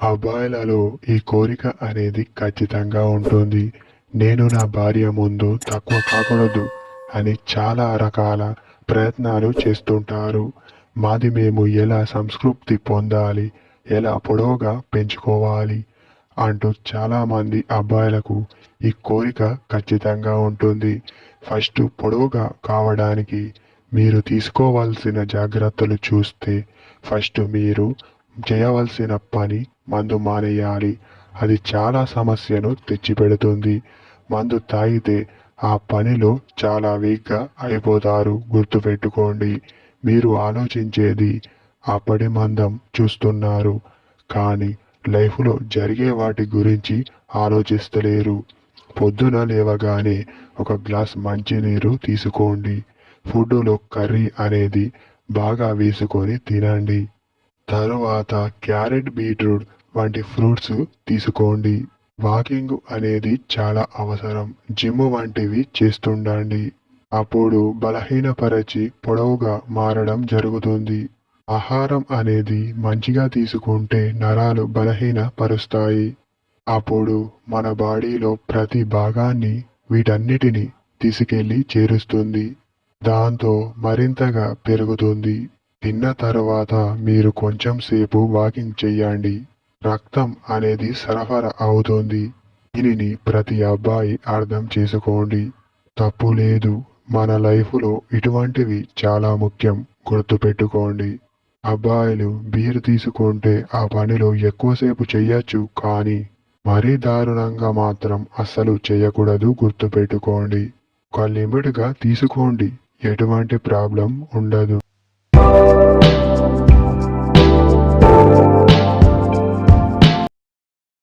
అబ్బాయిలలో ఈ కోరిక అనేది ఖచ్చితంగా ఉంటుంది. నేను నా భార్య ముందు తక్కువ కాకూడదు అని చాలా రకాల ప్రయత్నాలు చేస్తుంటారు. మాది మేము ఎలా సంస్కృప్తి పొందాలి ఎలా పొడవుగా పెంచుకోవాలి అంటూ చాలామంది అబ్బాయిలకు ఈ కోరిక ఖచ్చితంగా ఉంటుంది. ఫస్ట్ పొడవుగా కావడానికి మీరు తీసుకోవాల్సిన జాగ్రత్తలు చూస్తే ఫస్ట్ మీరు చేయవలసిన పని మందు మానేయాలి. అది చాలా సమస్యను తెచ్చిపెడుతుంది. మందు తాగితే ఆ పనిలో చాలా వీక్గా అయిపోతారు. గుర్తుపెట్టుకోండి. మీరు ఆలోచించేది అప్పటి మందం చూస్తున్నారు. కానీ లైఫ్లో జరిగే వాటి గురించి ఆలోచిస్తలేరు. పొద్దున లేవగానే ఒక గ్లాస్ మంచినీరు తీసుకోండి. ఫుడ్లో కర్రీ అనేది బాగా వేసుకొని తినండి. తరువాత క్యారెట్ బీట్రూట్ వంటి ఫ్రూట్స్ తీసుకోండి. వాకింగ్ అనేది చాలా అవసరం. జిమ్ వంటివి చేస్తుండండి. అప్పుడు బలహీనపరచి పొడవుగా మారడం జరుగుతుంది. ఆహారం అనేది మంచిగా తీసుకుంటే నరాలు బలహీనపరుస్తాయి. అప్పుడు మన బాడీలో ప్రతి భాగాన్ని వీటన్నిటిని తీసుకెళ్ళి చేరుస్తుంది. దాంతో మరింతగా పెరుగుతుంది. తిన్న తర్వాత మీరు కొంచెం సేపు వాకింగ్ చేయండి. రక్తం అనేది సరఫరా అవుతుంది. దీనిని ప్రతి అబ్బాయి అర్థం చేసుకోండి. తప్పు లేదు. మన లైఫ్లో ఇటువంటివి చాలా ముఖ్యం. గుర్తుపెట్టుకోండి. అబ్బాయిలు బీర్ తీసుకుంటే ఆ పనిలో ఎక్కువసేపు చెయ్యొచ్చు కానీ మరీ దారుణంగా మాత్రం అస్సలు చేయకూడదు గుర్తుపెట్టుకోండి. ఒక లిమిట్గా తీసుకోండి. ఎటువంటి ప్రాబ్లం ఉండదు.